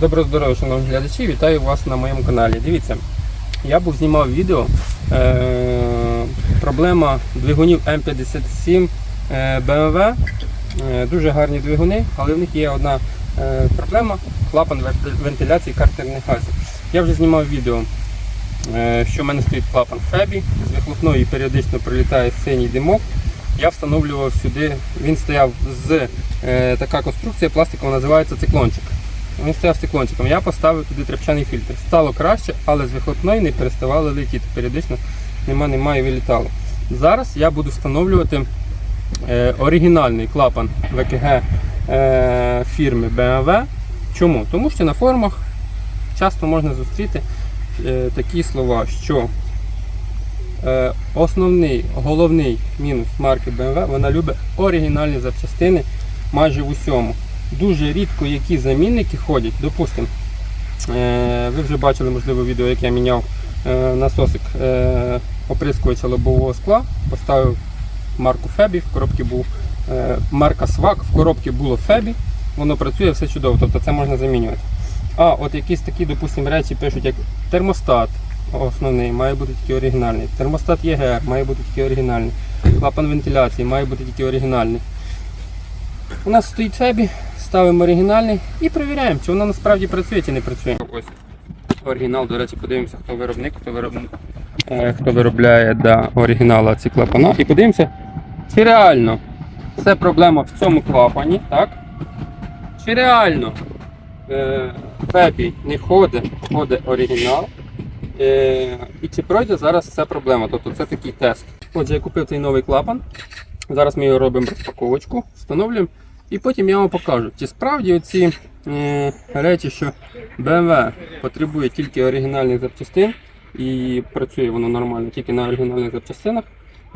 Доброго здоров'я, шановні глядачі, вітаю вас на моєму каналі. Дивіться, я був знімав відео. Е- проблема двигунів М57 е, BMW. Е, дуже гарні двигуни, але в них є одна е, проблема клапан вентиляції картерних газів. Я вже знімав відео, е, що в мене стоїть клапан Фебі, з вихлопної періодично прилітає синій димок. Я встановлював сюди, він стояв з е, така конструкція пластикова, називається циклончик. Він стояв циклончиком. Я поставив туди тряпчаний фільтр. Стало краще, але з вихлопної не переставало летіти. Періодично нема, немає вилітало. Зараз я буду встановлювати е, оригінальний клапан ВКГ е, фірми BMW. Чому? Тому що на форумах часто можна зустріти е, такі слова, що е, основний, головний мінус марки BMW, вона любить оригінальні запчастини майже в усьому. Дуже рідко які замінники ходять. Допустимо, е, ви вже бачили, можливо, відео, як я міняв е, насосик е, оприскувача лобового скла, поставив марку Фебі, в коробці був марка Свак, в коробці було Фебі, воно працює все чудово, тобто це можна замінювати. А от якісь такі, допустимо, речі пишуть, як термостат основний, має бути тільки оригінальний. Термостат ЄГР має бути тільки оригінальний. Клапан вентиляції має бути тільки оригінальний. У нас стоїть Фебі, ставимо оригінальний і перевіряємо, чи воно насправді працює, чи не працює. Ось оригінал, до речі, подивимося, хто виробник, хто виробник. е, Хто виробляє да, оригінала ці клапана. І подивимося, чи реально це проблема в цьому клапані, так? Чи реально е, Фебі не ходить, ходить оригінал. Е, і чи пройде зараз ця проблема? Тобто це такий тест. Отже, я купив цей новий клапан. Зараз ми його робимо розпаковочку, встановлюємо. І потім я вам покажу, чи справді оці е, речі, що BMW потребує тільки оригінальних запчастин і працює воно нормально тільки на оригінальних запчастинах.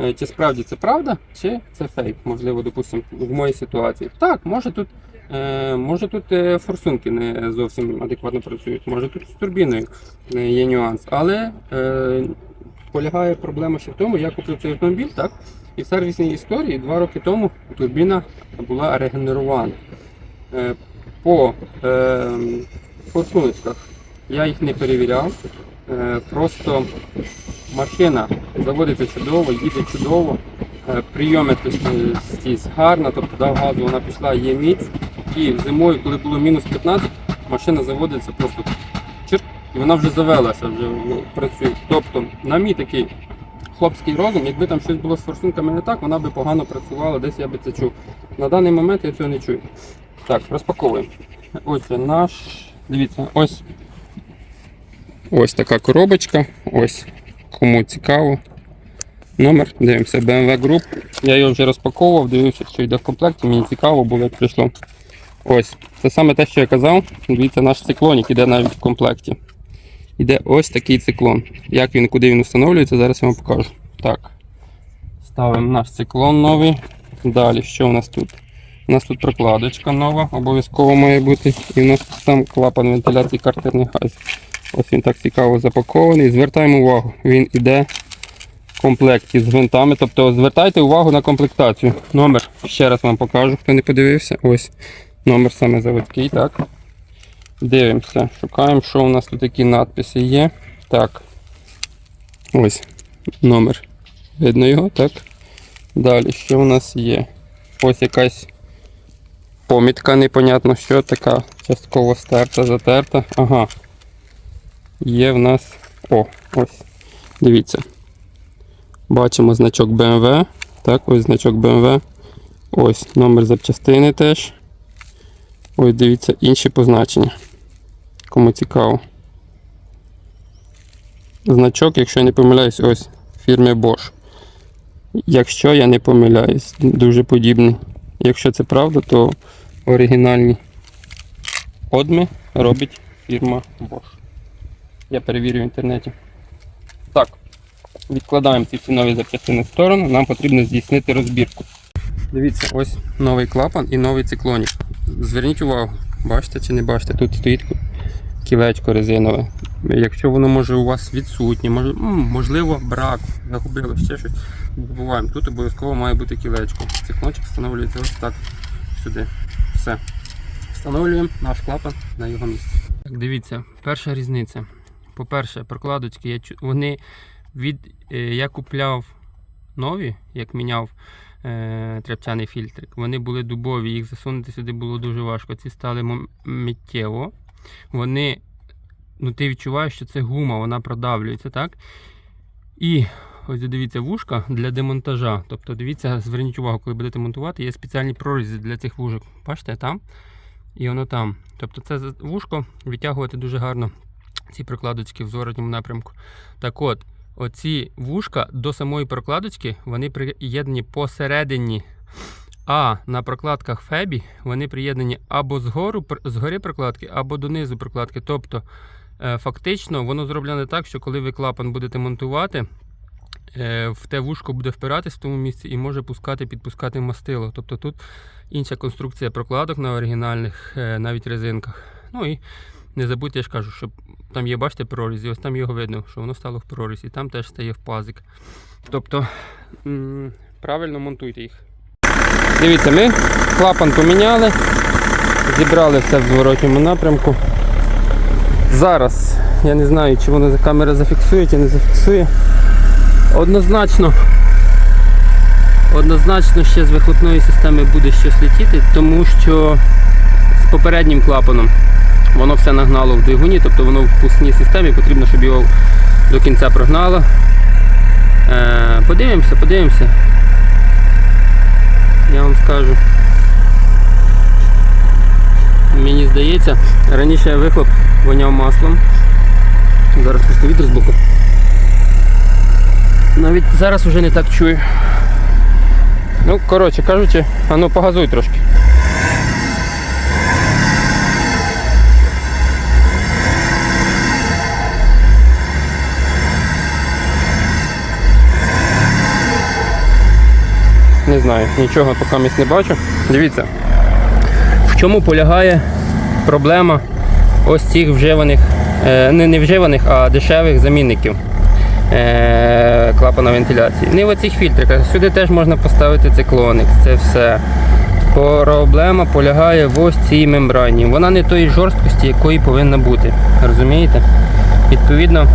Е, Чи справді це правда, чи це фейк? Можливо, допустимо, в моїй ситуації. Так, може тут, е, може тут е, форсунки не зовсім адекватно працюють, може тут з турбіною е, є нюанс. Але е, полягає проблема ще в тому, я купив цей автомобіль, так? І в сервісній історії два роки тому турбіна була регенерована. Е, По е, форсуночках я їх не перевіряв. Е, Просто машина заводиться чудово, їде чудово. Прийомистість гарна, тобто дав газу, вона пішла, є міць. І зимою, коли було мінус 15, машина заводиться просто чирк, і вона вже завелася, вже ну, працює. Тобто, на мій такий хлопський розум, якби там щось було з форсунками не так, вона би погано працювала, десь я би це чув. На даний момент я цього не чую. Так, розпаковуємо. Отже, наш. Дивіться, ось. Ось така коробочка. Ось. Кому цікаво. Номер, дивимося, BMW Group. Я його вже розпаковував, дивився, що йде в комплекті. Мені цікаво було, як прийшло. Ось. Це саме те, що я казав. Дивіться, наш циклонік іде навіть в комплекті. Іде ось такий циклон. Як він, куди він встановлюється, зараз я вам покажу. Так. Ставимо наш циклон новий. Далі, що у нас тут? У нас тут прокладочка нова, обов'язково має бути. І у нас сам клапан вентиляції картерних газів. Ось він так цікаво запакований. Звертаємо увагу, він іде в комплекті з гвинтами. Тобто звертайте увагу на комплектацію. Номер ще раз вам покажу, хто не подивився. Ось номер саме заводський. так. Дивимося, шукаємо, що у нас тут які надписи є. Так. Ось номер. Видно його, так? Далі, що у нас є? Ось якась помітка, непонятно що така. Частково стерта, затерта. Ага. Є в нас. О, ось. Дивіться. Бачимо значок BMW. Так, ось значок BMW. Ось номер запчастини теж. Ось дивіться інші позначення. Кому цікаво. Значок, якщо я не помиляюсь, ось фірми Bosch. Якщо я не помиляюсь, дуже подібний. Якщо це правда, то оригінальні одми робить фірма Bosch. Я перевірю в інтернеті. Так, відкладаємо ці всі нові запчастини в сторону, нам потрібно здійснити розбірку. Дивіться, ось новий клапан і новий циклонік. Зверніть увагу, бачите чи не бачите, тут стоїть кілечко резинове. Якщо воно може у вас відсутнє, можливо, брак, загубило ще щось. Не тут обов'язково має бути кілечко. Циклончик встановлюється ось так сюди. Все. Встановлюємо наш клапан на його місце. Так, дивіться, перша різниця. По-перше, прокладочки, я, вони від. е, Я купляв нові, як міняв е, тряпчаний фільтрик. Вони були дубові, їх засунути сюди було дуже важко. Ці стали миттєво. Вони. Ну, ти відчуваєш, що це гума, вона продавлюється, так? І ось дивіться, вушка для демонтажа. Тобто, дивіться, зверніть увагу, коли будете монтувати, є спеціальні прорізі для цих вушок. Бачите, там і воно там. Тобто це вушко відтягувати дуже гарно ці прокладочки в зворотньому напрямку. Так от, оці вушка до самої прокладочки вони приєднані посередині. А на прокладках Фебі вони приєднані або згору, згори прокладки, або донизу прокладки. Тобто, е, фактично, воно зроблене так, що коли ви клапан будете монтувати, е, в те вушко буде впиратись в тому місці і може пускати, підпускати мастило. Тобто тут інша конструкція прокладок на оригінальних, е, навіть резинках. Ну і не забудьте, я ж кажу, що там є, бачите, проріз, і ось там його видно, що воно стало в проріз, і там теж стає в пазик. Тобто правильно монтуйте їх. Дивіться, ми клапан поміняли, зібрали все в зворотньому напрямку. Зараз я не знаю, чи воно камера зафіксує, чи не зафіксує. Однозначно, однозначно ще з вихлопної системи буде щось летіти, тому що з попереднім клапаном воно все нагнало в двигуні, тобто воно в впускній системі, потрібно, щоб його до кінця прогнало. Е, подивимося, подивимося. Я вам скажу. Мені здається, раніше я вихлоп воняв маслом. Зараз просто вітер з боку. Навіть зараз вже не так чую. Ну, коротше кажучи, а ну погазуй трошки. Не знаю, нічого поки місць не бачу. Дивіться, в чому полягає проблема ось цих вживаних, е, не, не вживаних, а дешевих замінників е, клапана вентиляції. Не в оцих фільтриках. Сюди теж можна поставити циклоник, це все. Проблема полягає в ось цій мембрані. Вона не тої жорсткості, якої повинна бути. Розумієте? Відповідно,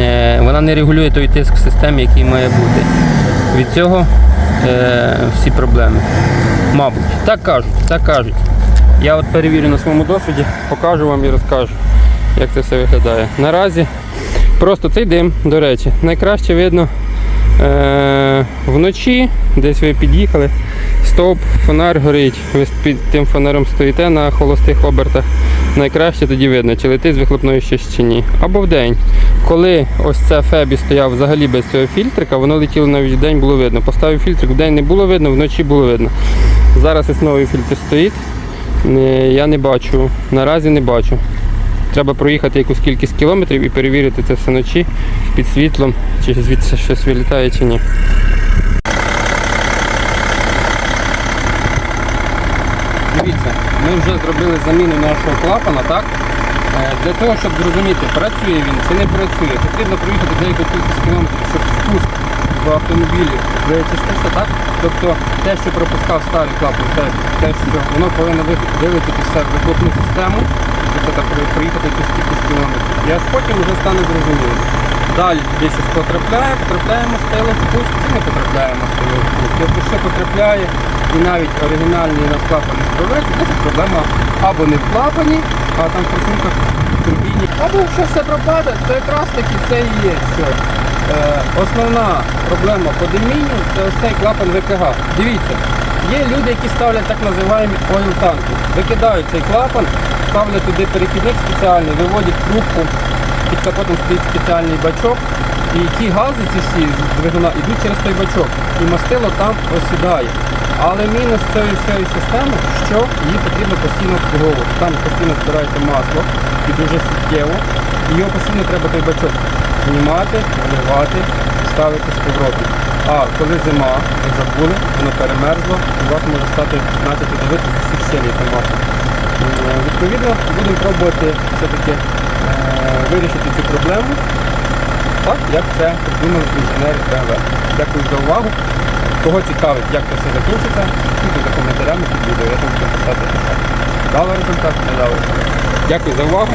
е, вона не регулює той тиск в системі, який має бути. Від цього е, всі проблеми. Мабуть, так кажуть, так кажуть. Я от перевірю на своєму досвіді, покажу вам і розкажу, як це все виглядає. Наразі просто цей дим, до речі, найкраще видно е, вночі, десь ви під'їхали, стовп, фонар горить, ви під тим фонарем стоїте на холостих обертах. Найкраще тоді видно, чи летить з вихлопної щось чи ні. Або в день. Коли ось це Фебі стояв взагалі без цього фільтрика, воно летіло навіть в день було видно. Поставив фільтрик, в день не було видно, вночі було видно. Зараз ось новий фільтр стоїть. Е, Я не бачу, наразі не бачу. Треба проїхати якусь кількість кілометрів і перевірити це все вночі під світлом, чи звідси щось вилітає чи ні. Дивіться, ми вже зробили заміну нашого клапана, так? Е, Для того, щоб зрозуміти, працює він чи не працює, потрібно проїхати деяку кількість кілометрів, щоб спуск в автомобілі вичистився, так? Тобто те, що пропускав старий клапан, це те, що воно повинно ви- вилетіти все в вихлопну систему, це так проїхати якусь кількість кілометрів. І аж потім вже стане зрозуміло. Далі туди щось потрапляє, потрапляє мастило в пуск, чи не потрапляє мастило в пуск. Якщо ще потрапляє і навіть оригінальний наш клапан не справляється, значить проблема або не в клапані, а там в форсунках турбіні. Або якщо все пропаде, то якраз таки це і є, що основна проблема по димінню це ось цей клапан ВКГ. Дивіться, є люди, які ставлять так називаємо ойл танки. Викидають цей клапан, ставлять туди перехідник спеціальний, виводять трубку, під капотом стоїть спеціальний бачок. І ті гази ці всі з двигуна йдуть через той бачок. І мастило там осідає. Але мінус цієї всієї системи, що її потрібно постійно обслуговувати. Там постійно збирається масло і дуже суттєво. І його постійно треба той бачок знімати, вливати, ставити з поворотом. А коли зима, ви забули, воно перемерзло, у вас може стати почати дивитися з всіх це масло. Е, Відповідно, будемо пробувати все-таки е, вирішити цю проблему. Так, як це придумали інженери БМВ. Дякую за увагу. Кого цікавить, як це все закінчиться, слідкуйте за коментарями під відео, я там буду писати. Дали результат, не дали. Дякую за увагу.